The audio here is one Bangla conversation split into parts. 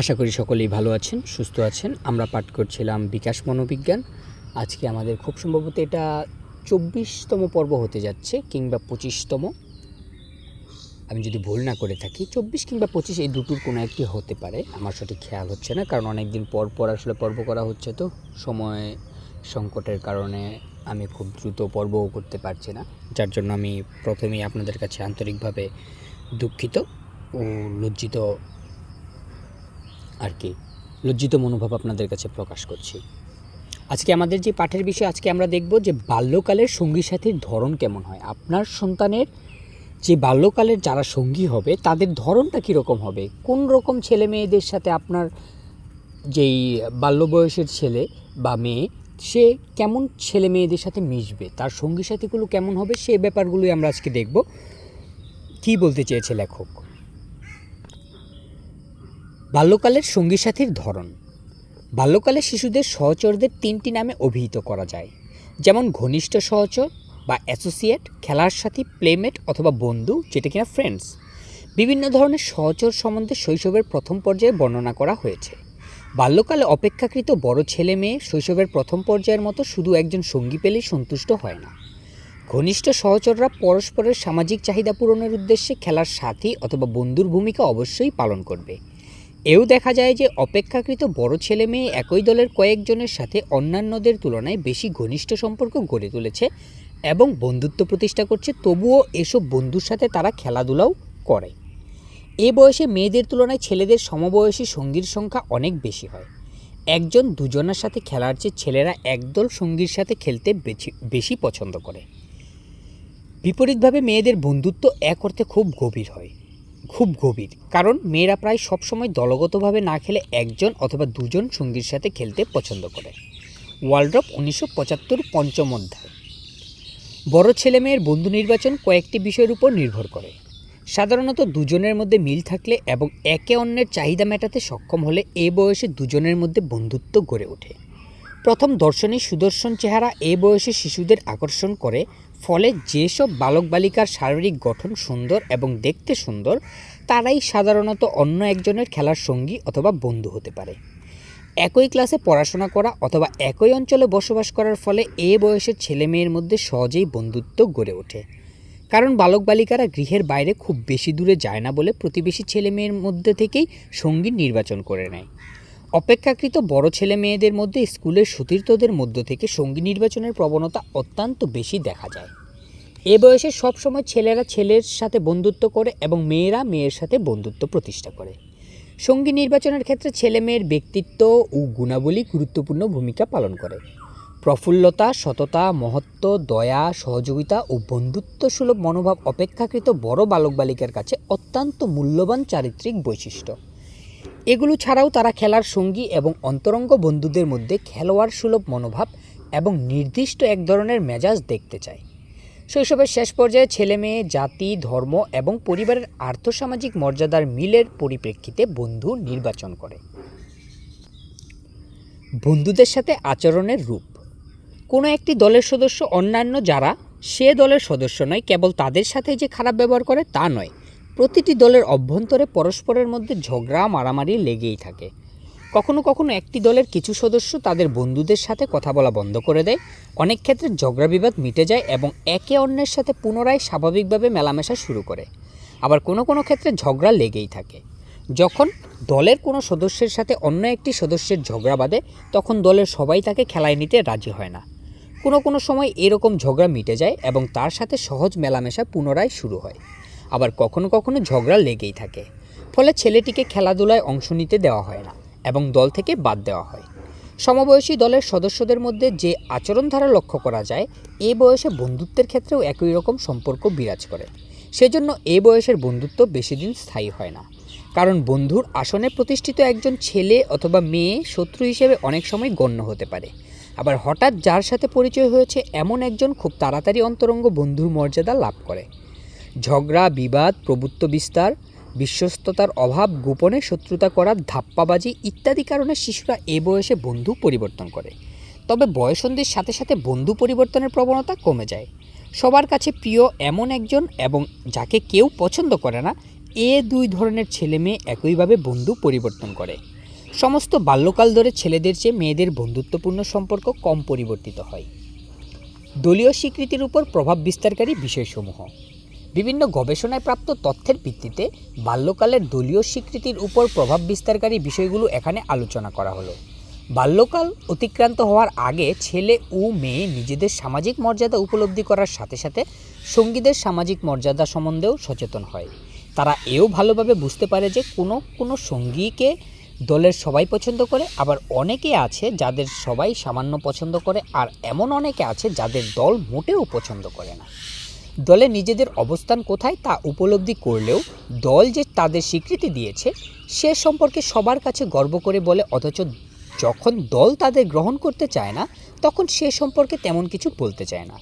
আশা করি সকলেই ভালো আছেন, সুস্থ আছেন। আমরা পাঠ করছিলাম বিকাশ মনোবিজ্ঞান। আজকে আমাদের খুব সম্ভবত এটা চব্বিশতম পর্ব হতে যাচ্ছে কিংবা পঁচিশতম। আমি যদি ভুল না করে থাকি, চব্বিশ কিংবা পঁচিশ এই দুটোর কোনো একটি হতে পারে। আমার সঠিক খেয়াল হচ্ছে না, কারণ অনেক দিন পর পর আসলে পর্ব করা হচ্ছে তো। সময় সংকটের কারণে আমি খুব দ্রুত পর্বও করতে পারছি না। যার জন্য আমি প্রথমেই আপনাদের কাছে আন্তরিকভাবে দুঃখিত ও লজ্জিত আর কি, লজ্জিত মনোভাব আপনাদের কাছে প্রকাশ করছি। আজকে আমাদের যে পাঠের বিষয়, আজকে আমরা দেখব যে বাল্যকালের সঙ্গী সাথীর ধরন কেমন হয়। আপনার সন্তানের যে বাল্যকালের যারা সঙ্গী হবে, তাদের ধরনটা কীরকম হবে? কোন রকম ছেলে মেয়েদের সাথে আপনার যেই বাল্য বয়সের ছেলে বা মেয়ে, সে কেমন ছেলে মেয়েদের সাথে মিশবে? তার সঙ্গী সাথীগুলো কেমন হবে? সে ব্যাপারগুলোই আমরা আজকে দেখব। কী বলতে চেয়েছে লেখক? বাল্যকালের সঙ্গী সাথীর ধরন। বাল্যকালে শিশুদের সহচরদের তিনটি নামে অভিহিত করা যায়। যেমন ঘনিষ্ঠ সহচর বা অ্যাসোসিয়েট, খেলার সাথী, প্লেমেট অথবা বন্ধু, যেটা কিনা ফ্রেন্ডস। বিভিন্ন ধরনের সহচর সম্বন্ধে শৈশবের প্রথম পর্যায়ে বর্ণনা করা হয়েছে। বাল্যকালে অপেক্ষাকৃত বড় ছেলে মেয়ে শৈশবের প্রথম পর্যায়ের মতো শুধু একজন সঙ্গী পেলেই সন্তুষ্ট হয় না। ঘনিষ্ঠ সহচররা পরস্পরের সামাজিক চাহিদা পূরণের উদ্দেশ্যে খেলার সাথী অথবা বন্ধুর ভূমিকা অবশ্যই পালন করবে। এও দেখা যায় যে অপেক্ষাকৃত বড় ছেলে মেয়ে একই দলের কয়েকজনের সাথে অন্যান্যদের তুলনায় বেশি ঘনিষ্ঠ সম্পর্ক গড়ে তুলেছে এবং বন্ধুত্ব প্রতিষ্ঠা করছে। তবুও এসব বন্ধুর সাথে তারা খেলাধুলাও করে। এ বয়সে মেয়েদের তুলনায় ছেলেদের সমবয়সী সঙ্গীর সংখ্যা অনেক বেশি হয়। একজন দুজনের সাথে খেলার চেয়ে ছেলেরা একদল সঙ্গীর সাথে খেলতে বেশি পছন্দ করে। বিপরীতভাবে মেয়েদের বন্ধুত্ব এক অর্থে খুব গভীর হয়। খুব গভীর। কারণ মেয়েরা প্রায় সবসময় দলগতভাবে না খেলে একজন অথবা দুজন সঙ্গীর সাথে খেলতে পছন্দ করে। ওয়ার্ল্ড্রপ উনিশশো পঁচাত্তর পঞ্চম অধ্যায়। বড় ছেলে মেয়ের বন্ধু নির্বাচন কয়েকটি বিষয়ের উপর নির্ভর করে। সাধারণত দুজনের মধ্যে মিল থাকলে এবং একে অন্যের চাহিদা মেটাতে সক্ষম হলে এ বয়সে দুজনের মধ্যে বন্ধুত্ব গড়ে ওঠে। প্রথম দর্শনে সুদর্শন চেহারা এ বয়সে শিশুদের আকর্ষণ করে ফলে যেসব বালক বালিকার শারীরিক গঠন সুন্দর এবং দেখতে সুন্দর, তারাই সাধারণত অন্য একজনের খেলার সঙ্গী অথবা বন্ধু হতে পারে। একই ক্লাসে পড়াশোনা করা অথবা একই অঞ্চলে বসবাস করার ফলে এ বয়সের ছেলে মেয়ের মধ্যে সহজেই বন্ধুত্ব গড়ে ওঠে। কারণ বালক বালিকারা গৃহের বাইরে খুব বেশি দূরে যায় না বলে প্রতিবেশী ছেলে মেয়ের মধ্যে থেকেই সঙ্গী নির্বাচন করে নেয়। অপেক্ষাকৃত বড় ছেলে মেয়েদের মধ্যে স্কুলের সতীর্থদের মধ্য থেকে সঙ্গী নির্বাচনের প্রবণতা অত্যন্ত বেশি দেখা যায়। এ বয়সে সবসময় ছেলেরা ছেলের সাথে বন্ধুত্ব করে এবং মেয়েরা মেয়ের সাথে বন্ধুত্ব প্রতিষ্ঠা করে। সঙ্গী নির্বাচনের ক্ষেত্রে ছেলে মেয়ের ব্যক্তিত্ব ও গুণাবলী গুরুত্বপূর্ণ ভূমিকা পালন করে। প্রফুল্লতা, সততা, মহত্ব, দয়া, সহযোগিতা ও বন্ধুত্ব সুলভ মনোভাব অপেক্ষাকৃত বড় বালক বালিকার কাছে অত্যন্ত মূল্যবান চারিত্রিক বৈশিষ্ট্য। এগুলো ছাড়াও তারা খেলার সঙ্গী এবং অন্তরঙ্গ বন্ধুদের মধ্যে খেলোয়াড় সুলভ মনোভাব এবং নির্দিষ্ট এক ধরনের মেজাজ দেখতে চায়। শৈশবের শেষ পর্যায়ে ছেলে মেয়ে, জাতি, ধর্ম এবং পরিবারের আর্থসামাজিক মর্যাদার মিলের পরিপ্রেক্ষিতে বন্ধু নির্বাচন করে। বন্ধুদের সাথে আচরণের রূপ। কোনো একটি দলের সদস্য অন্যান্য যারা, সে দলের সদস্য নয়, কেবল তাদের সাথে যে খারাপ ব্যবহার করে তা নয়। প্রতিটি দলের অভ্যন্তরে পরস্পরের মধ্যে ঝগড়া, মারামারি লেগেই থাকে। কখনো কখনো একটি দলের কিছু সদস্য তাদের বন্ধুদের সাথে কথা বলা বন্ধ করে দেয়। অনেক ক্ষেত্রে ঝগড়া বিবাদ মিটে যায় এবং একে অন্যের সাথে পুনরায় স্বাভাবিকভাবে মেলামেশা শুরু করে। আবার কোনো কোনো ক্ষেত্রে ঝগড়া লেগেই থাকে। যখন দলের কোনো সদস্যের সাথে অন্য একটি সদস্যের ঝগড়া বাঁধে, তখন দলের সবাই তাকে খেলায় নিতে রাজি হয় না। কোনো কোনো সময় এরকম ঝগড়া মিটে যায় এবং তার সাথে সহজ মেলামেশা পুনরায় শুরু হয়। আবার কখনো কখনো ঝগড়া লেগেই থাকে। ফলে ছেলেটিকে খেলাধুলায় অংশ নিতে দেওয়া হয় না এবং দল থেকে বাদ দেওয়া হয়। সমবয়সী দলের সদস্যদের মধ্যে যে আচরণধারা লক্ষ্য করা যায়, এ বয়সে বন্ধুত্বের ক্ষেত্রেও একই রকম সম্পর্ক বিরাজ করে। সেজন্য এ বয়সের বন্ধুত্ব বেশি দিন স্থায়ী হয় না। কারণ বন্ধুর আসনে প্রতিষ্ঠিত একজন ছেলে অথবা মেয়ে শত্রু হিসেবে অনেক সময় গণ্য হতে পারে। আবার হঠাৎ যার সাথে পরিচয় হয়েছে এমন একজন খুব তাড়াতাড়ি অন্তরঙ্গ বন্ধুর মর্যাদা লাভ করে। ঝগড়া, বিবাদ, প্রভুত্ব বিস্তার, বিশ্বস্ততার অভাব, গোপনে শত্রুতা করা ধাপ্পাবাজি ইত্যাদি কারণে শিশুরা এ বয়সে বন্ধু পরিবর্তন করে। তবে বয়সন্ধির সাথে সাথে বন্ধু পরিবর্তনের প্রবণতা কমে যায়। সবার কাছে প্রিয় এমন একজন এবং যাকে কেউ পছন্দ করে না, এ দুই ধরনের ছেলে মেয়ে একইভাবে বন্ধু পরিবর্তন করে। সমস্ত বাল্যকাল ধরে ছেলেদের চেয়ে মেয়েদের বন্ধুত্বপূর্ণ সম্পর্ক কম পরিবর্তিত হয়। দলীয় স্বীকৃতির উপর প্রভাব বিস্তারকারী বিষয়সমূহ। বিভিন্ন গবেষণায় প্রাপ্ত তথ্যের ভিত্তিতে বাল্যকালের দলীয় স্বীকৃতির উপর প্রভাব বিস্তারকারী বিষয়গুলো এখানে আলোচনা করা হলো। বাল্যকাল অতিক্রান্ত হওয়ার আগে ছেলে ও মেয়ে নিজেদের সামাজিক মর্যাদা উপলব্ধি করার সাথে সাথে সঙ্গীদের সামাজিক মর্যাদা সম্বন্ধেও সচেতন হয়। তারা এও ভালোভাবে বুঝতে পারে যে কোনো কোনো সঙ্গীকে দলের সবাই পছন্দ করে, আবার অনেকে আছে যাদের সবাই সামান্য পছন্দ করে, আর এমন অনেকে আছে যাদের দল মোটেও পছন্দ করে না। দলে নিজেদের অবস্থান কোথায় তা উপলব্ধি করলেও দল যে তাদের স্বীকৃতি দিয়েছে, সে সম্পর্কে সবার কাছে গর্ব করে বলে, অথচ যখন দল তাদের গ্রহণ করতে চায় না, তখন সে সম্পর্কে তেমন কিছু বলতে চায় না।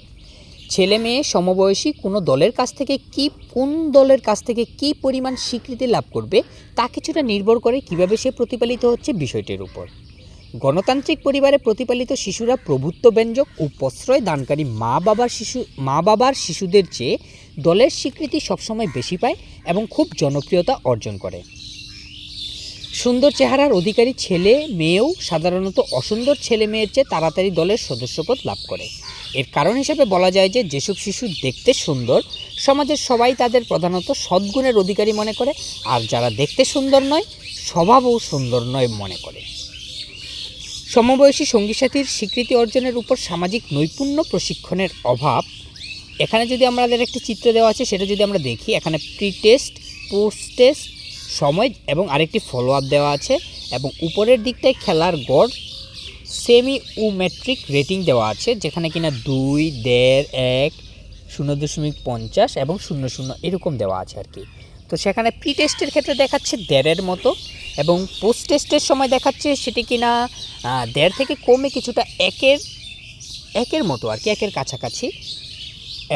ছেলে মেয়ে, সমবয়সী, কোনো দলের কাছ থেকে কি, কোন দলের কাছ থেকে কি পরিমাণ স্বীকৃতি লাভ করবে, তা কিছুটা নির্ভর করে কীভাবে সে প্রতিপালিত হচ্ছে বিষয়টির উপর। গণতান্ত্রিক পরিবারে প্রতিপালিত শিশুরা প্রভুত্ব ব্যঞ্জক ও প্রশ্রয় দানকারী মা বাবার শিশু, মা বাবার শিশুদের চেয়ে দলের স্বীকৃতি সবসময় বেশি পায় এবং খুব জনপ্রিয়তা অর্জন করে। সুন্দর চেহারার অধিকারী ছেলে, মেয়েও সাধারণত অসুন্দর ছেলে মেয়ের চেয়ে তাড়াতাড়ি দলের সদস্যপদ লাভ করে। এর কারণ হিসেবে বলা যায় যে, যেসব শিশু দেখতে সুন্দর, সমাজের সবাই তাদের প্রধানত সদ্গুণের অধিকারী মনে করে, আর যারা দেখতে সুন্দর নয়, স্বভাবও সুন্দর নয় মনে করে। সমবয়সী সঙ্গী সাথীর স্বীকৃতি অর্জনের উপর সামাজিক নৈপুণ্য প্রশিক্ষণের অভাব। এখানে যদি আমাদের একটি চিত্র দেওয়া আছে, সেটা যদি আমরা দেখি, এখানে প্রি টেস্ট পোস্ট টেস্ট সময় এবং আরেকটি ফলো আপ দেওয়া আছে এবং উপরের দিকটায় খেলার গড় সেমি ও ম্যাট্রিক রেটিং দেওয়া আছে, যেখানে কিনা দুই, দেড়, এক, শূন্য দশমিক পঞ্চাশ এবং শূন্য শূন্য এরকম দেওয়া আছে আর কি। তো সেখানে প্রি টেস্টের ক্ষেত্রে দেখাচ্ছে দেড়ের মতো এবং পোস্ট টেস্টের সময় দেখাচ্ছে সেটি কিনা দেড় থেকে কমে কিছুটা একের একের মতো আর কি, একের কাছাকাছি।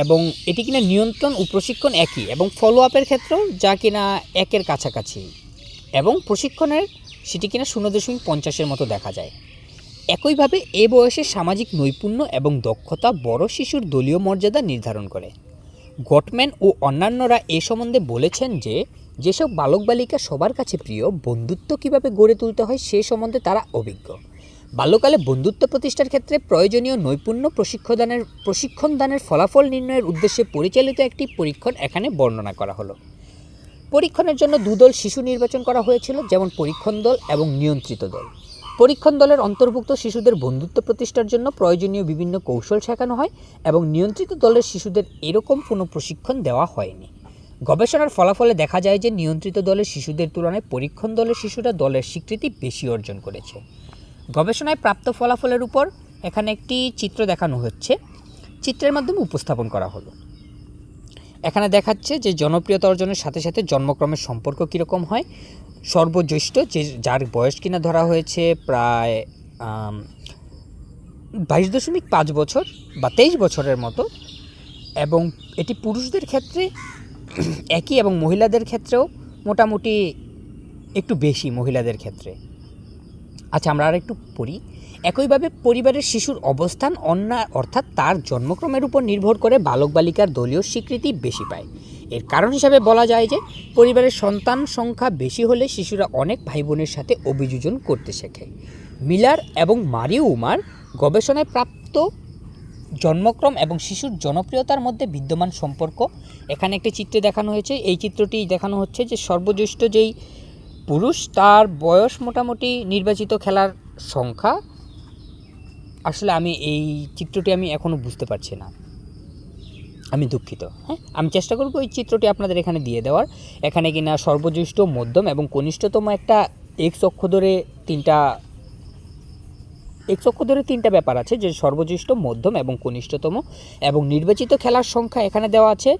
এবং এটি কিনা নিয়ন্ত্রণ ও প্রশিক্ষণ একই এবং ফলো আপের ক্ষেত্রেও যা কিনা একের কাছাকাছি। এবং প্রশিক্ষণের সেটি কিনা শূন্য দশমিক পঞ্চাশের মতো দেখা যায়। একইভাবে এ বয়সে সামাজিক নৈপুণ্য এবং দক্ষতা বড় শিশুর দলীয় মর্যাদা নির্ধারণ করে। গটম্যান ও অন্যান্যরা এ সম্বন্ধে বলেছেন যে, যেসব বালক বালিকা সবার কাছে প্রিয়, বন্ধুত্ব কীভাবে গড়ে তুলতে হয় সে সম্বন্ধে তারা অভিজ্ঞ। বাল্যকালে বন্ধুত্ব প্রতিষ্ঠার ক্ষেত্রে প্রয়োজনীয় নৈপুণ্য প্রশিক্ষণদানের প্রশিক্ষণ দানের ফলাফল নির্ণয়ের উদ্দেশ্যে পরিচালিত একটি পরীক্ষণ এখানে বর্ণনা করা হলো। পরীক্ষণের জন্য দুদল শিশু নির্বাচন করা হয়েছিল, যেমন পরীক্ষণ দল এবং নিয়ন্ত্রিত দল। পরীক্ষণ দলের অন্তর্ভুক্ত শিশুদের বন্ধুত্ব প্রতিষ্ঠার জন্য প্রয়োজনীয় বিভিন্ন কৌশল শেখানো হয় এবং নিয়ন্ত্রিত দলের শিশুদের এরকম কোনো প্রশিক্ষণ দেওয়া হয়নি। গবেষণার ফলাফলে দেখা যায় যে নিয়ন্ত্রিত দলের শিশুদের তুলনায় পরীক্ষণ দলের শিশুরা দলের স্বীকৃতি বেশি অর্জন করেছে। গবেষণায় প্রাপ্ত ফলাফলের উপর এখানে একটি চিত্র দেখানো হচ্ছে। চিত্রের মাধ্যমে উপস্থাপন করা হলো। এখানে দেখাচ্ছে যে জনপ্রিয়তা অর্জনের সাথে সাথে জন্মক্রমের সম্পর্ক কীরকম হয়। সর্বজ্যেষ্ঠ যে যার বয়স কিনা ধরা হয়েছে প্রায় বাইশ দশমিক পাঁচ বছর বা তেইশ বছরের মতো। এবং এটি পুরুষদের ক্ষেত্রে একই এবং মহিলাদের ক্ষেত্রেও মোটামুটি একটু বেশি মহিলাদের ক্ষেত্রে। আচ্ছা আমরা আর একটু পড়ি। একইভাবে পরিবারের শিশুর অবস্থান অন্য অর্থাৎ তার জন্মক্রমের উপর নির্ভর করে বালক বালিকার দলীয় স্বীকৃতি বেশি পায়। এর কারণ হিসাবে বলা যায় যে, পরিবারের সন্তান সংখ্যা বেশি হলে শিশুরা অনেক ভাই বোনের সাথে অভিযোজন করতে শেখে। মিলার এবং মারিও উমার গবেষণায় প্রাপ্ত জন্মক্রম এবং শিশুর জনপ্রিয়তার মধ্যে বিদ্যমান সম্পর্ক। এখানে একটি চিত্রে দেখানো হয়েছে, এই চিত্রটি দেখানো হচ্ছে যে সর্বজ্যেষ্ঠ যেই পুরুষ, তার বয়স মোটামুটি নির্বাচিত খেলার সংখ্যা আসলে আমি এই চিত্রটি আমি এখনও বুঝতে পারছি না। আমি দুঃখিত। হ্যাঁ আমি চেষ্টা করব এই চিত্রটি আপনাদের এখানে দিয়ে দেওয়ার। এখানে কিনা সর্বজ্যেষ্ঠ মধ্যম এবং কনিষ্ঠতম একটা এক্স অক্ষ ধরে তিনটা এক্স অক্ষ ধরে তিনটা ব্যাপার আছে যে সর্বজ্যেষ্ঠ মধ্যম এবং কনিষ্ঠতম এবং নির্বাচিত খেলার সংখ্যা এখানে দেওয়া আছে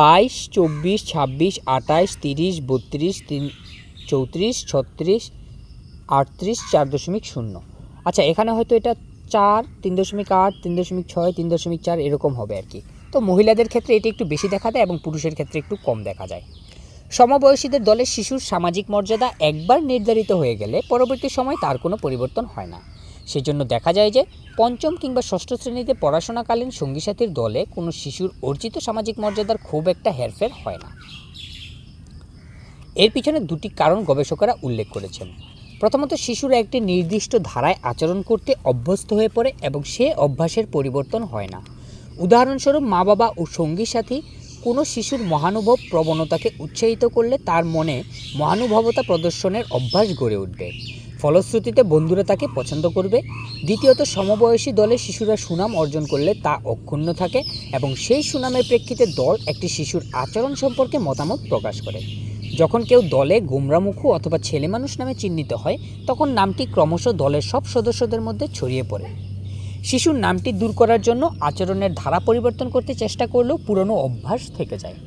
বাইশ, চব্বিশ, ছাব্বিশ, আঠাইশ, তিরিশ, বত্রিশ, তিন, চৌত্রিশ, ছত্রিশ, আটত্রিশ, চার দশমিক শূন্য। আচ্ছা এখানে হয়তো এটা চার, তিন দশমিক আট, তিন দশমিক ছয়, তিন দশমিক চার এরকম হবে আর কি। তো মহিলাদের ক্ষেত্রে এটি একটু বেশি দেখা যায় এবং পুরুষের ক্ষেত্রে একটু কম দেখা যায়। সমবয়সীদের দলের শিশুর সামাজিক মর্যাদা একবার নির্ধারিত হয়ে গেলে পরবর্তী সময় তার কোনো পরিবর্তন হয় না। সেজন্য দেখা যায় যে পঞ্চম কিংবা ষষ্ঠ শ্রেণীতে পড়াশোনাকালীন সঙ্গীসাথীর দলে কোনো শিশুর অর্জিত সামাজিক মর্যাদার খুব একটা হেরফের হয় না। এর পিছনে দুটি কারণ গবেষকরা উল্লেখ করেছেন। প্রথমত শিশুরা একটি নির্দিষ্ট ধারায় আচরণ করতে অভ্যস্ত হয়ে পড়ে এবং সে অভ্যাসের পরিবর্তন হয় না। উদাহরণস্বরূপ মা বাবা ও সঙ্গী সাথী কোনো শিশুর মহানুভব প্রবণতাকে উৎসাহিত করলে তার মনে মহানুভবতা প্রদর্শনের অভ্যাস গড়ে উঠবে। ফলশ্রুতিতে বন্ধুরা তাকে পছন্দ করবে। দ্বিতীয়ত, সমবয়সী দলে শিশুরা সুনাম অর্জন করলে তা অক্ষুণ্ণ থাকে এবং সেই সুনামের প্রেক্ষিতে দল একটি শিশুর আচরণ সম্পর্কে মতামত প্রকাশ করে। যখন কেউ দলে গোমরামুখু অথবা ছেলে মানুষ নামে চিহ্নিত হয়, তখন নামটি ক্রমশ দলের সব সদস্যদের মধ্যে ছড়িয়ে পড়ে। শিশুর নামটি দূর করার জন্য আচরণের ধারা পরিবর্তন করতে চেষ্টা করলেও পুরনো অভ্যাস থেকে যায়।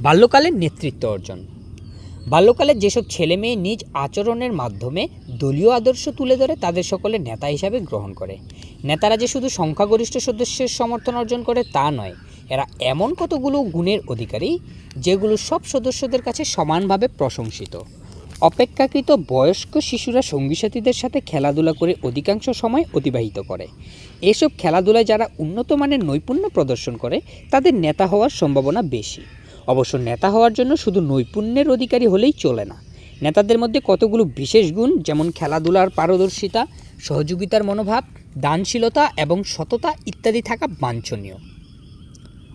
বাল্যকালের নেতৃত্ব অর্জন। বাল্যকালে যেসব ছেলে মেয়ে নিজ আচরণের মাধ্যমে দলীয় আদর্শ তুলে ধরে, তাদের সকলে নেতা হিসাবে গ্রহণ করে। নেতারা যে শুধু সংখ্যাগরিষ্ঠ সদস্যের সমর্থন অর্জন করে তা নয় এরা এমন কতগুলো গুণের অধিকারী যেগুলো সব সদস্যদের কাছে সমানভাবে প্রশংসিত। অপেক্ষাকৃত বয়স্ক শিশুরা সঙ্গী সাথীদের সাথে খেলাধুলা করে অধিকাংশ সময় অতিবাহিত করে। এসব খেলাধুলায় যারা উন্নত মানের নৈপুণ্য প্রদর্শন করে, তাদের নেতা হওয়ার সম্ভাবনা বেশি। অবশ্য নেতা হওয়ার জন্য শুধু নৈপুণ্যের অধিকারী হলেই চলে না। নেতাদের মধ্যে কতগুলো বিশেষ গুণ, যেমন খেলাধুলার পারদর্শিতা, সহযোগিতার মনোভাব, দানশীলতা এবং সততা ইত্যাদি থাকা বাঞ্ছনীয়।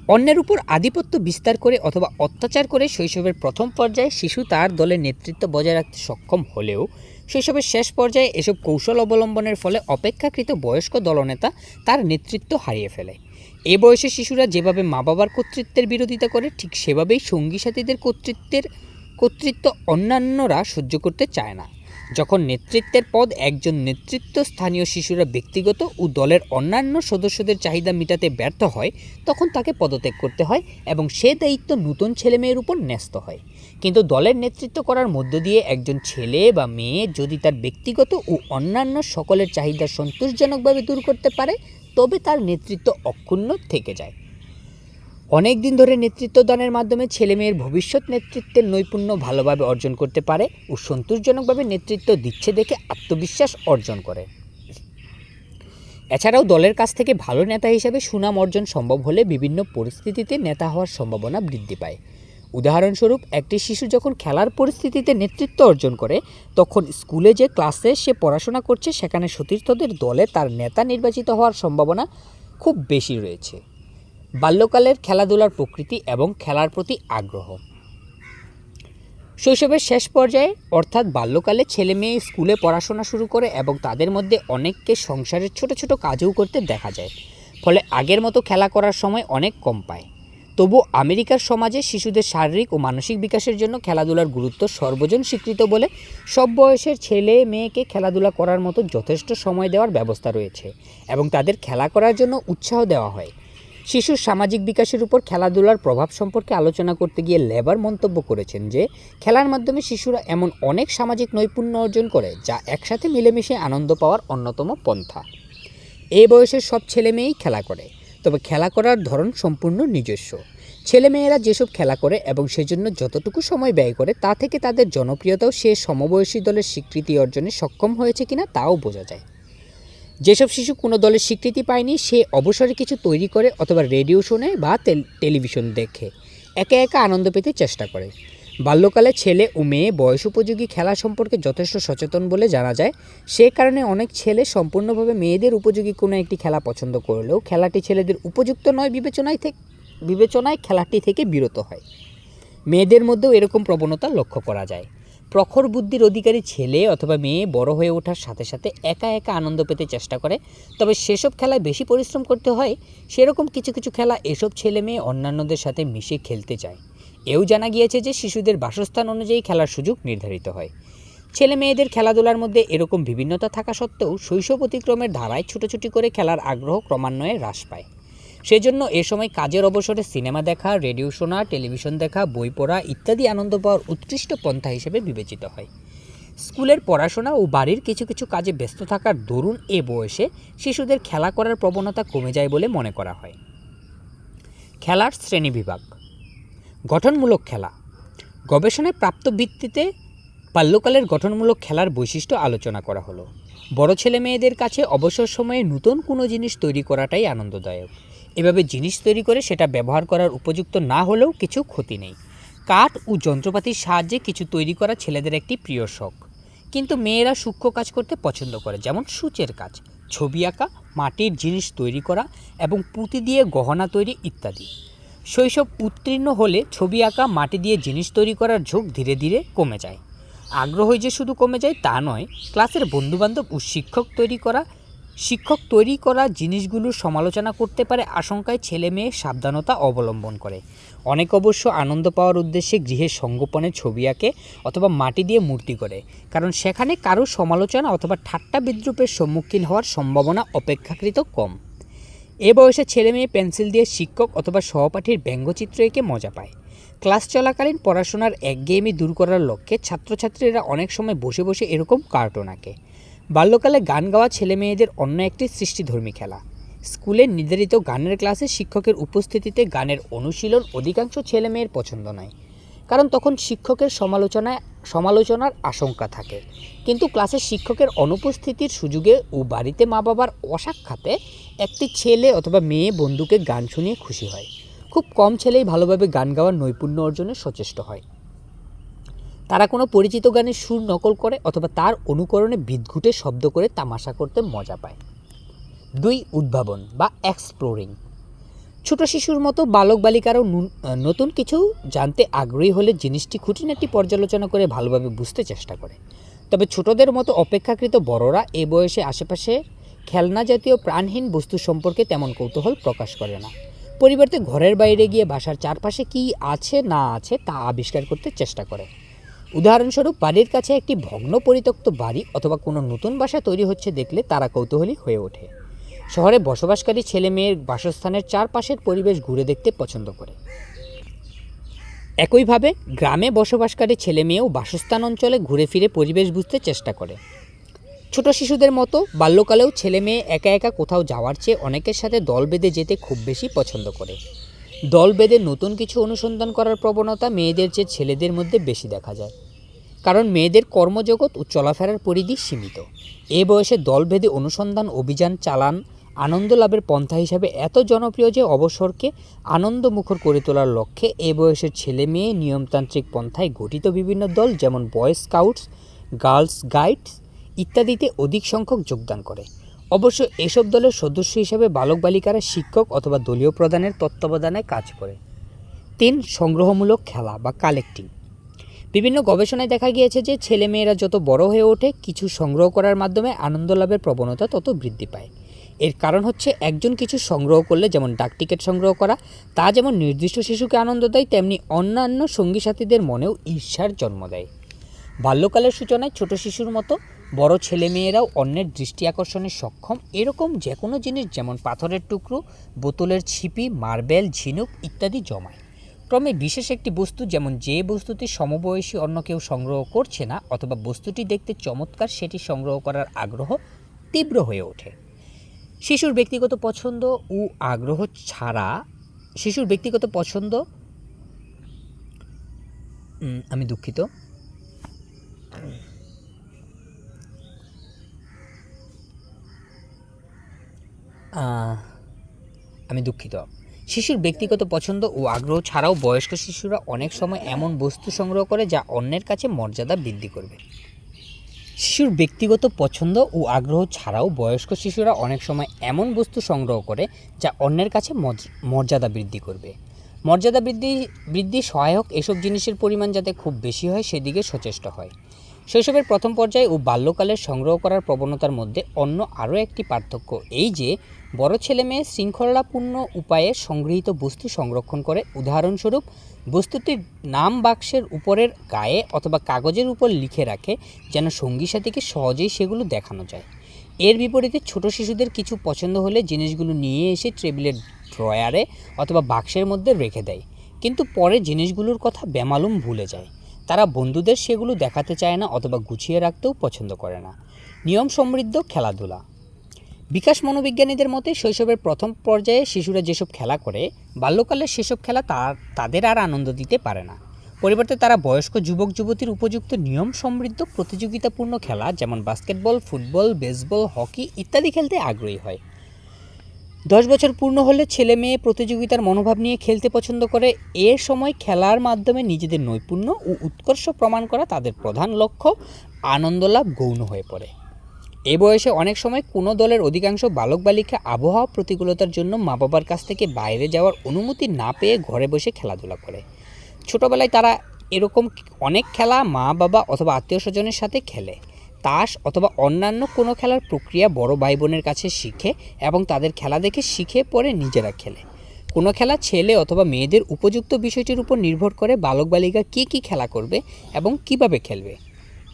অন্যের উপর আধিপত্য বিস্তার করে অথবা অত্যাচার করে শৈশবের প্রথম পর্যায়ে শিশু তার দলের নেতৃত্ব বজায় রাখতে সক্ষম হলেও শৈশবের শেষ পর্যায়ে এসব কৌশল অবলম্বনের ফলে অপেক্ষাকৃত বয়স্ক দলনেতা তার নেতৃত্ব হারিয়ে ফেলে। এ বয়সে শিশুরা যেভাবে মা বাবার কর্তৃত্বের বিরোধিতা করে, ঠিক সেভাবেই সঙ্গী সাথীদের কর্তৃত্বের কর্তৃত্ব অন্যান্যরা সহ্য করতে চায় না। যখন নেতৃত্বের পদ একজন নেতৃত্ব স্থানীয় শিশুরা ব্যক্তিগত ও দলের অন্যান্য সদস্যদের চাহিদা মেটাতে ব্যর্থ হয়, তখন তাকে পদত্যাগ করতে হয় এবং সে দায়িত্ব নতুন ছেলেমেয়ের উপর ন্যস্ত হয়। কিন্তু দলের নেতৃত্ব করার মধ্য দিয়ে একজন ছেলে বা মেয়ে যদি তার ব্যক্তিগত ও অন্যান্য সকলের চাহিদা সন্তোষজনকভাবে দূর করতে পারে, তবে তার নেতৃত্ব অক্ষুণ্ণ থেকে যায়। অনেক দিন ধরে নেতৃত্ব দানের মাধ্যমে ছেলেমেয়ের ভবিষ্যৎ নেতৃত্বের নৈপুণ্য ভালোভাবে অর্জন করতে পারে ও সন্তোষজনকভাবে নেতৃত্ব দিচ্ছে দেখে আত্মবিশ্বাস অর্জন করে। এছাড়াও দলের কাছ থেকে ভালো নেতা হিসেবে সুনাম অর্জন সম্ভব হলে বিভিন্ন পরিস্থিতিতে নেতা হওয়ার সম্ভাবনা বৃদ্ধি পায়। উদাহরণস্বরূপ, একটি শিশু যখন খেলার পরিস্থিতিতে নেতৃত্ব অর্জন করে, তখন স্কুলে যে ক্লাসে সে পড়াশোনা করছে, সেখানে সতীর্থদের দলে তার নেতা নির্বাচিত হওয়ার সম্ভাবনা খুব বেশি রয়েছে। বাল্যকালের খেলাধুলার প্রকৃতি এবং খেলার প্রতি আগ্রহ। শৈশবের শেষ পর্যায়ে, অর্থাৎ বাল্যকালে ছেলে মেয়ে স্কুলে পড়াশোনা শুরু করে এবং তাদের মধ্যে অনেককে সংসারের ছোট ছোট কাজও করতে দেখা যায়, ফলে আগের মতো খেলা করার সময় অনেক কম পায়। তবু আমেরিকার সমাজে শিশুদের শারীরিক ও মানসিক বিকাশের জন্য খেলাধুলার গুরুত্ব সর্বজন স্বীকৃত বলে সব বয়সের ছেলে মেয়েকে খেলাধুলা করার মতো যথেষ্ট সময় দেওয়ার ব্যবস্থা রয়েছে এবং তাদের খেলা করার জন্য উৎসাহ দেওয়া হয়। শিশুর সামাজিক বিকাশের উপর খেলাধুলার প্রভাব সম্পর্কে আলোচনা করতে গিয়ে লেবার মন্তব্য করেছেন যে, খেলার মাধ্যমে শিশুরা এমন অনেক সামাজিক নৈপুণ্য অর্জন করে যা একসাথে মিলেমিশে আনন্দ পাওয়ার অন্যতম পন্থা। এই বয়সের সব ছেলে মেয়েই খেলা করে, তবে খেলা করার ধরন সম্পূর্ণ নিজস্ব। ছেলেমেয়েরা যেসব খেলা করে এবং সেজন্য যতটুকু সময় ব্যয় করে, তা থেকে তাদের জনপ্রিয়তাও সে সমবয়সী দলের স্বীকৃতি অর্জনে সক্ষম হয়েছে কিনা তাও বোঝা যায়। যেসব শিশু কোনো দলের স্বীকৃতি পায়নি, সে অবসরে কিছু তৈরি করে অথবা রেডিও শোনে বা টেলিভিশন দেখে। একা একা আনন্দ পেতে চেষ্টা করে। বাল্যকালে ছেলে ও মেয়ে বয়স উপযোগী খেলা সম্পর্কে যথেষ্ট সচেতন বলে জানা যায়। সে কারণে অনেক ছেলে সম্পূর্ণভাবে মেয়েদের উপযোগী কোনো একটি খেলা পছন্দ করলেও খেলাটি ছেলেদের উপযুক্ত নয় বিবেচনায় থেকে বিবেচনায় খেলাটি থেকে বিরত হয়। মেয়েদের মধ্যেও এরকম প্রবণতা লক্ষ্য করা যায়। প্রখর বুদ্ধির অধিকারী ছেলে অথবা মেয়ে বড় হয়ে ওঠার সাথে সাথে একা একা আনন্দ পেতে চেষ্টা করে। তবে সেসব খেলায় বেশি পরিশ্রম করতে হয়। সেরকম কিছু কিছু খেলা এসব ছেলে মেয়ে অন্যান্যদের সাথে মিশে খেলতে চায়। এও জানা গিয়েছে যে শিশুদের বাসস্থান অনুযায়ী খেলার সুযোগ নির্ধারিত হয়। ছেলে মেয়েদের খেলাধুলার মধ্যে এরকম বিভিন্নতা থাকা সত্ত্বেও শৈশব অতিক্রমের ধারায় ছুটোছুটি করে খেলার আগ্রহ ক্রমান্বয়ে হ্রাস পায়। সেজন্য এ সময় কাজের অবসরে সিনেমা দেখা, রেডিও শোনা, টেলিভিশন দেখা, বই পড়া ইত্যাদি আনন্দ পাওয়ার উৎকৃষ্ট পন্থা হিসেবে বিবেচিত হয়। স্কুলের পড়াশোনা ও বাড়ির কিছু কিছু কাজে ব্যস্ত থাকার দরুন এ বয়সে শিশুদের খেলা করার প্রবণতা কমে যায় বলে মনে করা হয়। খেলার শ্রেণীবিভাগ গঠনমূলক খেলা। গবেষণায় প্রাপ্ত ভিত্তিতে বাল্যকালের গঠনমূলক খেলার বৈশিষ্ট্য আলোচনা করা হলো। বড় ছেলে মেয়েদের কাছে অবসর সময়ে নতুন কোনো জিনিস তৈরি করাটাই আনন্দদায়ক। এভাবে জিনিস তৈরি করে সেটা ব্যবহার করার উপযুক্ত না হলেও কিছু ক্ষতি নেই। কাঠ ও যন্ত্রপাতির সাহায্যে কিছু তৈরি করা ছেলেদের একটি প্রিয় শখ। কিন্তু মেয়েরা সূক্ষ্ম কাজ করতে পছন্দ করে, যেমন সূচের কাজ, ছবি আঁকা, মাটির জিনিস তৈরি করা এবং পুঁতি দিয়ে গহনা তৈরি ইত্যাদি। শৈশব উত্তীর্ণ হলে ছবি আঁকা, মাটি দিয়ে জিনিস তৈরি করার ঝোঁক ধীরে ধীরে কমে যায়। আগ্রহই যে শুধু কমে যায় তা নয়, ক্লাসের বন্ধুবান্ধব ও শিক্ষক তৈরি করা শিক্ষক তৈরি করা জিনিসগুলোর সমালোচনা করতে পারে আশঙ্কায় ছেলে মেয়ে সাবধানতা অবলম্বন করে। অনেক অবশ্য আনন্দ পাওয়ার উদ্দেশ্যে গৃহের সঙ্গোপনে ছবি আঁকে অথবা মাটি দিয়ে মূর্তি করে কারণ সেখানে কারও সমালোচনা অথবা ঠাট্টা বিদ্রুপের সম্মুখীন হওয়ার সম্ভাবনা অপেক্ষাকৃত কম। এ বয়সে ছেলে মেয়ে পেন্সিল দিয়ে শিক্ষক অথবা সহপাঠীর ব্যঙ্গচিত্র এঁকে মজা পায়। ক্লাস চলাকালীন পড়াশোনার একঘেয়েমি দূর করার লক্ষ্যে ছাত্রছাত্রীরা অনেক সময় বসে বসে এরকম কার্টুন আঁকে। বাল্যকালে গান গাওয়া ছেলে মেয়েদের অন্য একটি সৃষ্টিধর্মী খেলা। স্কুলের নির্ধারিত গানের ক্লাসে শিক্ষকের উপস্থিতিতে গানের অনুশীলন অধিকাংশ ছেলে মেয়ের পছন্দ নয়। কারণ তখন শিক্ষকের সমালোচনায়, সমালোচনার আশঙ্কা থাকে। কিন্তু ক্লাসে শিক্ষকের অনুপস্থিতির সুযোগে ও বাড়িতে মা বাবার অসাক্ষাতে একটি ছেলে অথবা মেয়ে বন্ধুকে গান শুনিয়ে খুশি হয়। খুব কম ছেলেই ভালোভাবে গান গাওয়ার নৈপুণ্য অর্জনে সচেষ্ট হয়। তারা কোনো পরিচিত গানের সুর নকল করে অথবা তার অনুকরণে বিদঘুটে শব্দ করে তামাশা করতে মজা পায়। দুই, উদ্ভাবন বা এক্সপ্লোরিং ছোট শিশুর মতো বালক বালিকারাও নতুন কিছু জানতে আগ্রহী হলে জিনিসটি খুঁটিনাটি পর্যালোচনা করে ভালোভাবে বুঝতে চেষ্টা করে। তবে ছোটদের মতো অপেক্ষাকৃত বড়রা এ বয়সে আশেপাশে খেলনা জাতীয় প্রাণহীন বস্তু সম্পর্কে তেমন কৌতূহল প্রকাশ করে না। পরিবর্তে ঘরের বাইরে গিয়ে বাসার চারপাশে কী আছে না আছে তা আবিষ্কার করতে চেষ্টা করে। উদাহরণস্বরূপ বাড়ির কাছে একটি ভগ্ন পরিত্যক্ত বাড়ি অথবা কোনো নতুন বাসা তৈরি হচ্ছে দেখলে তারা কৌতূহলী হয়ে ওঠে। শহরে বসবাসকারী ছেলে মেয়ের বাসস্থানের চারপাশের পরিবেশ ঘুরে দেখতে পছন্দ করে। একইভাবে, গ্রামে বসবাসকারী ছেলে মেয়েও বাসস্থান অঞ্চলে ঘুরে ফিরে পরিবেশ বুঝতে চেষ্টা করে। ছোট শিশুদের মতো বাল্যকালেও ছেলে মেয়ে একা একা কোথাও যাওয়ার চেয়ে অনেকের সাথে দল বেঁধে যেতে খুব বেশি পছন্দ করে। দল বেঁধে নতুন কিছু অনুসন্ধান করার প্রবণতা মেয়েদের চেয়ে ছেলেদের মধ্যে বেশি দেখা যায়। কারণ মেয়েদের কর্মজগৎ ও চলাফেরার পরিধি সীমিত। এ বয়সে দল বেঁধে অনুসন্ধান অভিযান চালান আনন্দ লাভের পন্থা হিসাবে এত জনপ্রিয় যে অবসরকে আনন্দমুখর করে তোলার লক্ষ্যে এ বয়সের ছেলে মেয়ে নিয়মতান্ত্রিক পন্থায় গঠিত বিভিন্ন দল যেমন বয় স্কাউটস গার্লস গাইডস ইত্যাদিতে অধিক সংখ্যক যোগদান করে। অবশ্য এসব দলের সদস্য হিসেবে বালক বালিকারা শিক্ষক অথবা দলীয় প্রধানের তত্ত্বাবধানে কাজ করে। তিন, সংগ্রহমূলক খেলা বা কালেক্টিং। বিভিন্ন গবেষণায় দেখা গিয়েছে যে ছেলেমেয়েরা যত বড় হয়ে ওঠে, কিছু সংগ্রহ করার মাধ্যমে আনন্দ লাভের প্রবণতা তত বৃদ্ধি পায়। এর কারণ হচ্ছে একজন কিছু সংগ্রহ করলে যেমন ডাক টিকিট সংগ্রহ করা, তা যেমন নির্দিষ্ট শিশুকে আনন্দ দেয়, তেমনি অন্যান্য সঙ্গী সাথীদের মনেও ঈর্ষার জন্ম দেয়। বাল্যকালের সূচনায় ছোট শিশুর মতো বড় ছেলেমেয়েরাও অন্যের দৃষ্টি আকর্ষণে সক্ষম। এরকম যে কোনো জিনিস, যেমন পাথরের টুকরো, বোতলের ছিপি, মার্বেল, ঝিনুক ইত্যাদি জমায়। ক্রমে বিশেষ একটি বস্তু, যেমন যে বস্তুটি সমবয়সী অন্য কেউ সংগ্রহ করছে না, অথবা বস্তুটি দেখতে চমৎকার, সেটি সংগ্রহ করার আগ্রহ তীব্র হয়ে ওঠে। শিশুর ব্যক্তিগত পছন্দ ও আগ্রহ ছাড়া শিশুর ব্যক্তিগত পছন্দ আমি দুঃখিত। আমি দুঃখিত। শিশুর ব্যক্তিগত পছন্দ ও আগ্রহ ছাড়াও বয়স্ক শিশুরা অনেক সময় এমন বস্তু সংগ্রহ করে যা অন্যের কাছে মর্যাদা বৃদ্ধি করবে। শিশুর ব্যক্তিগত পছন্দ ও আগ্রহ ছাড়াও বয়স্ক শিশুরা অনেক সময় এমন বস্তু সংগ্রহ করে যা অন্যের কাছে মর্যাদা বৃদ্ধি করবে। মর্যাদা বৃদ্ধি বৃদ্ধি সহায়ক এসব জিনিসের পরিমাণ যাতে খুব বেশি হয় সেদিকে সচেষ্ট হয়। শৈশবের প্রথম পর্যায়ে ও বাল্যকালের সংগ্রহ করার প্রবণতার মধ্যে অন্য আরও একটি পার্থক্য এই যে বড় ছেলে মেয়ে শৃঙ্খলাপূর্ণ উপায়ে সংগৃহীত বস্তু সংরক্ষণ করে। উদাহরণস্বরূপ, বস্তুটির নাম বাক্সের উপরের গায়ে অথবা কাগজের উপর লিখে রাখে যেন সঙ্গী সাথীকে সহজেই সেগুলো দেখানো যায়। এর বিপরীতে ছোট শিশুদের কিছু পছন্দ হলে জিনিসগুলো নিয়ে এসে টেবিলের ড্রয়ারে অথবা বাক্সের মধ্যে রেখে দেয়। কিন্তু পরে জিনিসগুলোর কথা বেমালুম ভুলে যায়। তারা বন্ধুদের সেগুলো দেখাতে চায় না অথবা গুছিয়ে রাখতেও পছন্দ করে না। নিয়ম সমৃদ্ধ খেলাধুলা। বিকাশ মনোবিজ্ঞানীদের মতে, শৈশবের প্রথম পর্যায়ে শিশুরা যেসব খেলা করে বাল্যকালে সেসব খেলা তার তাদের আর আনন্দ দিতে পারে না। পরিবর্তে তারা বয়স্ক যুবক, যুবতীর উপযুক্ত নিয়ম সমৃদ্ধ, প্রতিযোগিতাপূর্ণ খেলা যেমন বাস্কেটবল, ফুটবল, বেসবল, হকি ইত্যাদি খেলতে আগ্রহী হয়। দশ বছর পূর্ণ হলে ছেলে মেয়ে প্রতিযোগিতার মনোভাব নিয়ে খেলতে পছন্দ করে। এ সময় খেলার মাধ্যমে নিজেদের নৈপুণ্য ও উৎকর্ষ প্রমাণ করা তাদের প্রধান লক্ষ্য। আনন্দ লাভ গৌণ হয়ে পড়ে। এ বয়সে অনেক সময় কোনো দলের অধিকাংশ বালক বালিকা আবহাওয়া প্রতিকূলতার জন্য মা বাবার কাছ থেকে বাইরে যাওয়ার অনুমতি না পেয়ে ঘরে বসে খেলাধুলা করে। ছোটোবেলায় তারা এরকম অনেক খেলা মা বাবা অথবা আত্মীয় স্বজনের সাথে খেলে। তাস অথবা অন্যান্য কোনো খেলার প্রক্রিয়া বড় ভাই বোনের কাছে শিখে এবং তাদের খেলা দেখে শিখে পরে নিজেরা খেলে। কোনো খেলা ছেলে অথবা মেয়েদের উপযুক্ত বিষয়টির উপর নির্ভর করে বালক বালিকা কী কী খেলা করবে এবং কীভাবে খেলবে।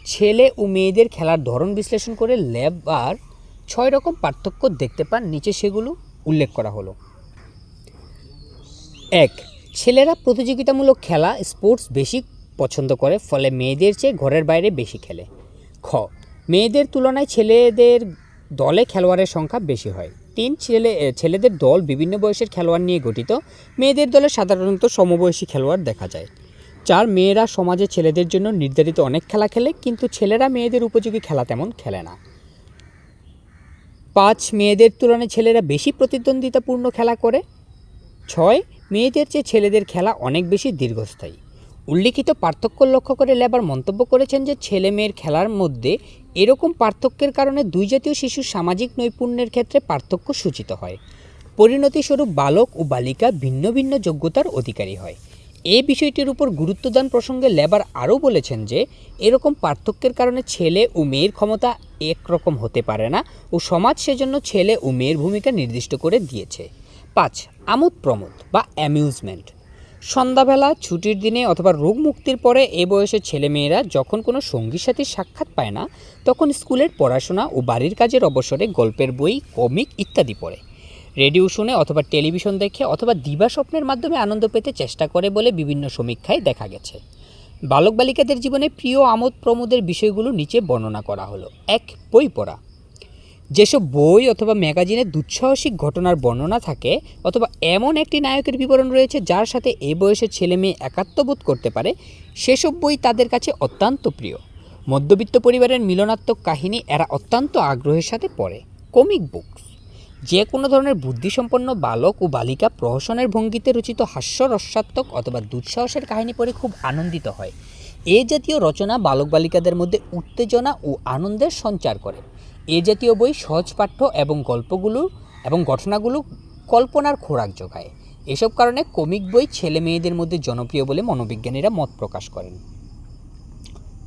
ছেলে ও মেয়েদের খেলার ধরন বিশ্লেষণ করে ল্যাব আর ছয় রকম পার্থক্য দেখতে পান। নিচে সেগুলো উল্লেখ করা হলো। এক, ছেলেরা প্রতিযোগিতামূলক খেলা, স্পোর্টস বেশি পছন্দ করে, ফলে মেয়েদের চেয়ে ঘরের বাইরে বেশি খেলে। খ, মেয়েদের তুলনায় ছেলেদের দলে খেলোয়াড়ের সংখ্যা বেশি হয়। তিন, ছেলে ছেলেদের দল বিভিন্ন বয়সের খেলোয়াড় নিয়ে গঠিত। মেয়েদের দলে সাধারণত সমবয়সী খেলোয়াড় দেখা যায়। চার মেয়েরা সমাজে ছেলেদের জন্য নির্ধারিত অনেক খেলা খেলে, কিন্তু ছেলেরা মেয়েদের উপযোগী খেলা তেমন খেলে না। পাঁচ মেয়েদের তুলনায় ছেলেরা বেশি প্রতিদ্বন্দ্বিতাপূর্ণ খেলা করে। ছয়, মেয়েদের চেয়ে ছেলেদের খেলা অনেক বেশি দীর্ঘস্থায়ী। উল্লিখিত পার্থক্য লক্ষ্য করে লেবার মন্তব্য করেছেন যে, ছেলে মেয়ের খেলার মধ্যে এরকম পার্থক্যের কারণে দুই জাতীয় শিশুর সামাজিক নৈপুণ্যের ক্ষেত্রে পার্থক্য সূচিত হয়। পরিণতিস্বরূপ বালক ও বালিকা ভিন্ন ভিন্ন যোগ্যতার অধিকারী হয়। এই বিষয়টির উপর গুরুত্বদান প্রসঙ্গে লেবার আরও বলেছেন যে, এরকম পার্থক্যের কারণে ছেলে ও মেয়ের ক্ষমতা একরকম হতে পারে না ও সমাজ সেজন্য ছেলে ও মেয়ের ভূমিকা নির্দিষ্ট করে দিয়েছে। পাঁচ, আমোদ প্রমোদ বা অ্যামিউজমেন্ট। সন্ধ্যাবেলা, ছুটির দিনে অথবা রোগ মুক্তির পরে এ বয়সের ছেলেমেয়েরা যখন কোনো সঙ্গীর সাথীর সাক্ষাৎ পায় না, তখন স্কুলের পড়াশোনা ও বাড়ির কাজের অবসরে গল্পের বই, কমিক ইত্যাদি পড়ে। রেডিও শুনে অথবা টেলিভিশন দেখে অথবা দিবা স্বপ্নের মাধ্যমে আনন্দ পেতে চেষ্টা করে বলে বিভিন্ন সমীক্ষায় দেখা গেছে। বালক বালিকাদের জীবনে প্রিয় আমোদ প্রমোদের বিষয়গুলো নিচে বর্ণনা করা হলো। এক, বই পড়া। যেসব বই অথবা ম্যাগাজিনে দুঃসাহসিক ঘটনার বর্ণনা থাকে অথবা এমন একটি নায়কের বিবরণ রয়েছে যার সাথে এ বয়সের ছেলে মেয়ে একাত্মবোধ করতে পারে, সেসব বই তাদের কাছে অত্যন্ত প্রিয়। মধ্যবিত্ত পরিবারের মিলনাত্মক কাহিনী এরা অত্যন্ত আগ্রহের সাথে পড়ে। Comic books. যে কোনো ধরনের বুদ্ধিসম্পন্ন বালক ও বালিকা প্রহসনের ভঙ্গিতে রচিত হাস্যরসাত্মক অথবা দুঃসাহসের কাহিনী পড়ে খুব আনন্দিত হয়। এ জাতীয় রচনা বালক বালিকাদের মধ্যে উত্তেজনা ও আনন্দের সঞ্চার করে। এ জাতীয় বই সহজ পাঠ্য এবং গল্পগুলো এবং ঘটনাগুলো কল্পনার খোরাক যোগায়। এসব কারণে কমিক বই ছেলে মেয়েদের মধ্যে জনপ্রিয় বলে মনোবিজ্ঞানীরা মত প্রকাশ করেন।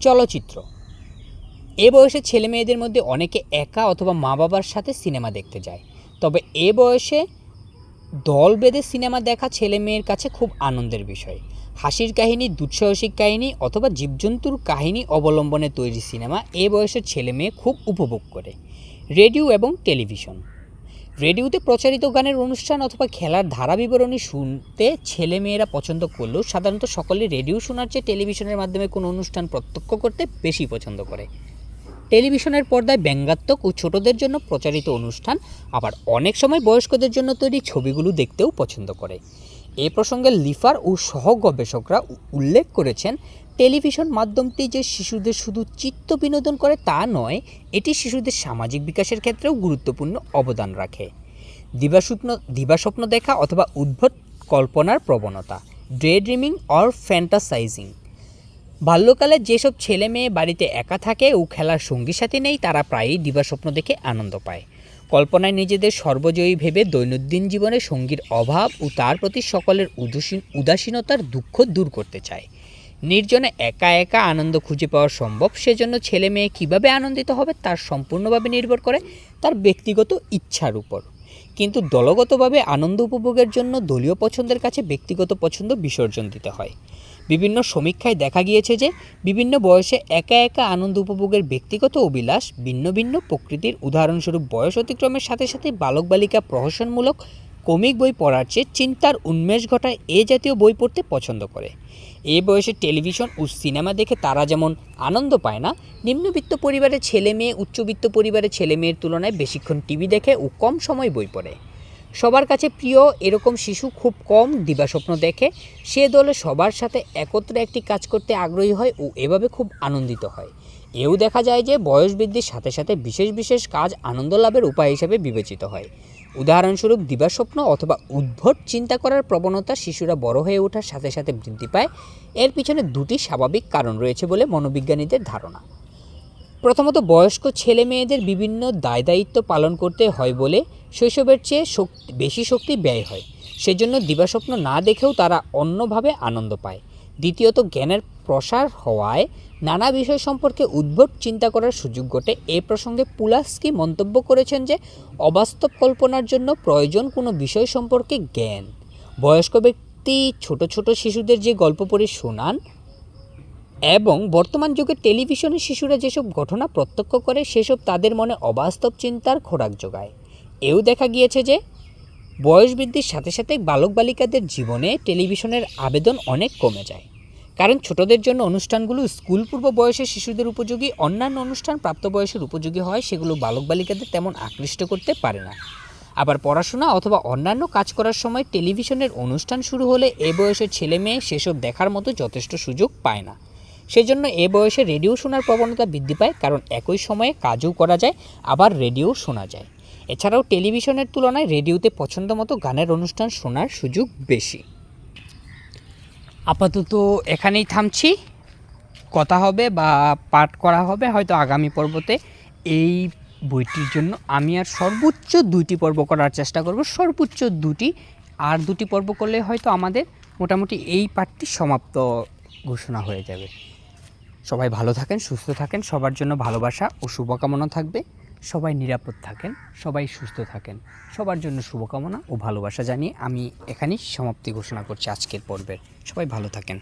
চলচ্চিত্র। এ বয়সে ছেলে মেয়েদের মধ্যে অনেকে একা অথবা মা বাবার সাথে সিনেমা দেখতে যায়। তবে এ বয়সে দল বেঁধে সিনেমা দেখা ছেলে মেয়ের কাছে খুব আনন্দের বিষয়। হাসির কাহিনী, দুঃসাহসিক কাহিনী অথবা জীবজন্তুর কাহিনী অবলম্বনে তৈরি সিনেমা এ বয়সের ছেলে মেয়ে খুব উপভোগ করে। রেডিও এবং টেলিভিশন। রেডিওতে প্রচারিত গানের অনুষ্ঠান অথবা খেলার ধারা বিবরণী শুনতে ছেলে মেয়েরা পছন্দ করলেও সাধারণত সকলে রেডিও শোনার চেয়ে টেলিভিশনের মাধ্যমে কোনো অনুষ্ঠান প্রত্যক্ষ করতে বেশি পছন্দ করে। টেলিভিশনের পর্দায় ব্যঙ্গাত্মক ও ছোটদের জন্য প্রচারিত অনুষ্ঠান আবার অনেক সময় বয়স্কদের জন্য তৈরি ছবিগুলো দেখতেও পছন্দ করে। এ প্রসঙ্গে লিফার ও সহ গবেষকরা উল্লেখ করেছেন, টেলিভিশন মাধ্যমটি যে শিশুদের শুধু চিত্ত বিনোদন করে তা নয়, এটি শিশুদের সামাজিক বিকাশের ক্ষেত্রেও গুরুত্বপূর্ণ অবদান রাখে। দিবাস্বপ্ন দিবাস্বপ্ন দেখা অথবা উদ্ভট কল্পনার প্রবণতা ডে ড্রিমিং অর ফ্যান্টাসাইজিং। বাল্যকালে যেসব ছেলে মেয়ে বাড়িতে একা থাকে ও খেলার সঙ্গী সাথী নেই, তারা প্রায়ই দিবাস্বপ্ন দেখে আনন্দ পায়। কল্পনায় নিজেদের সর্বজয়ী ভেবে দৈনন্দিন জীবনে সঙ্গীর অভাব ও তার প্রতি সকলের উদাসীন, উদাসীনতার দুঃখ দূর করতে চায়। নির্জনে একা একা আনন্দ খুঁজে পাওয়া সম্ভব, সেজন্য ছেলে মেয়ে কীভাবে আনন্দিত হবে তার সম্পূর্ণভাবে নির্ভর করে তার ব্যক্তিগত ইচ্ছার উপর। কিন্তু দলগতভাবে আনন্দ উপভোগের জন্য দলীয় পছন্দের কাছে ব্যক্তিগত পছন্দ বিসর্জন দিতে হয়। বিভিন্ন সমীক্ষায় দেখা গিয়েছে যে বিভিন্ন বয়সে একা একা আনন্দ উপভোগের ব্যক্তিগত অভিলাষ ভিন্ন ভিন্ন প্রকৃতির উদাহরণস্বরূপ বয়স অতিক্রমের সাথে সাথে বালক বালিকা প্রহসনমূলক কমিক বই পড়ার চেয়ে চিন্তার উন্মেষ ঘটায় এ জাতীয় বই পড়তে পছন্দ করে। এ বয়সে টেলিভিশন ও সিনেমা দেখে তারা যেমন আনন্দ পায় না, নিম্নবিত্ত পরিবারের ছেলে মেয়ে, উচ্চবিত্ত পরিবারের ছেলে মেয়ের তুলনায় বেশিক্ষণ টিভি দেখে ও কম সময় বই পড়ে। সবার কাছে প্রিয়, এরকম শিশু খুব কম দিবাস্বপ্ন দেখে। সে দলে সবার সাথে একত্রে একটি কাজ করতে আগ্রহী হয় ও এভাবে খুব আনন্দিত হয়। এও দেখা যায় যে বয়স বৃদ্ধির সাথে সাথে বিশেষ বিশেষ কাজ আনন্দ লাভের উপায় হিসেবে বিবেচিত হয়। উদাহরণস্বরূপ দিবাস্বপ্ন অথবা উদ্ভট চিন্তা করার প্রবণতা শিশুরা বড় হয়ে ওঠার সাথে সাথে বৃদ্ধি পায়। এর পিছনে দুটি স্বাভাবিক কারণ রয়েছে বলে মনোবিজ্ঞানীদের ধারণা। প্রথমত বয়স্ক ছেলে মেয়েদের বিভিন্ন দায় দায়িত্ব পালন করতে হয় বলে শৈশবের চেয়ে শক্তি, বেশি শক্তি ব্যয় হয়। সেজন্য দিবাস্বপ্ন না দেখেও তারা অন্যভাবে আনন্দ পায়। দ্বিতীয়ত, জ্ঞানের প্রসার হওয়ায় নানা বিষয় সম্পর্কে উদ্ভট চিন্তা করার সুযোগ ঘটে। এ প্রসঙ্গে পুলাস্কি মন্তব্য করেছেন যে, অবাস্তব কল্পনার জন্য প্রয়োজন কোনো বিষয় সম্পর্কে জ্ঞান। বয়স্ক ব্যক্তি, ছোট ছোট শিশুদের যে গল্প পড়ে শোনান এবং বর্তমান যুগে টেলিভিশনে শিশুরা যেসব ঘটনা প্রত্যক্ষ করে, সেসব তাদের মনে অবাস্তব চিন্তার খোরাক যোগায়। এও দেখা গিয়েছে যে, বয়স বৃদ্ধির সাথে সাথে বালক বালিকাদের জীবনে টেলিভিশনের আবেদন অনেক কমে যায়। কারণ ছোটদের জন্য অনুষ্ঠানগুলো স্কুল পূর্ব বয়সের শিশুদের উপযোগী, অন্যান্য অনুষ্ঠান প্রাপ্তবয়সের উপযোগী হয়, সেগুলো বালক বালিকাদের তেমন আকৃষ্ট করতে পারে না। আবার পড়াশোনা অথবা অন্যান্য কাজ করার সময় টেলিভিশনের অনুষ্ঠান শুরু হলে এ বয়সের ছেলে মেয়ে সেসব দেখার মতো যথেষ্ট সুযোগ পায় না। সেজন্য এ বয়সে রেডিও শোনার প্রবণতা বৃদ্ধি পায়, কারণ একই সময়ে কাজও করা যায়, আবার রেডিও শোনা যায়। এছাড়াও টেলিভিশনের তুলনায় রেডিওতে পছন্দ মতো গানের অনুষ্ঠান শোনার সুযোগ বেশি। আপাতত এখানেই থামছি। কথা হবে বা পাঠ করা হবে হয়তো আগামী পর্বতে। এই বইটির জন্য আমি আর সর্বোচ্চ দুইটি পর্ব করার চেষ্টা করব। সর্বোচ্চ দুটি আর দুটি পর্ব করলে হয়তো আমাদের মোটামুটি এই পাঠটি সমাপ্ত ঘোষণা হয়ে যাবে। সবাই ভালো থাকেন, সুস্থ থাকেন, সবার জন্য ভালোবাসা ও শুভকামনা থাকবে। সবাই নিরাপদ থাকেন, সবাই সুস্থ থাকেন। সবার জন্য শুভকামনা ও ভালোবাসা জানিয়ে আমি এখানেই সমাপ্তি ঘোষণা করছি আজকের পর্বের। সবাই ভালো থাকেন।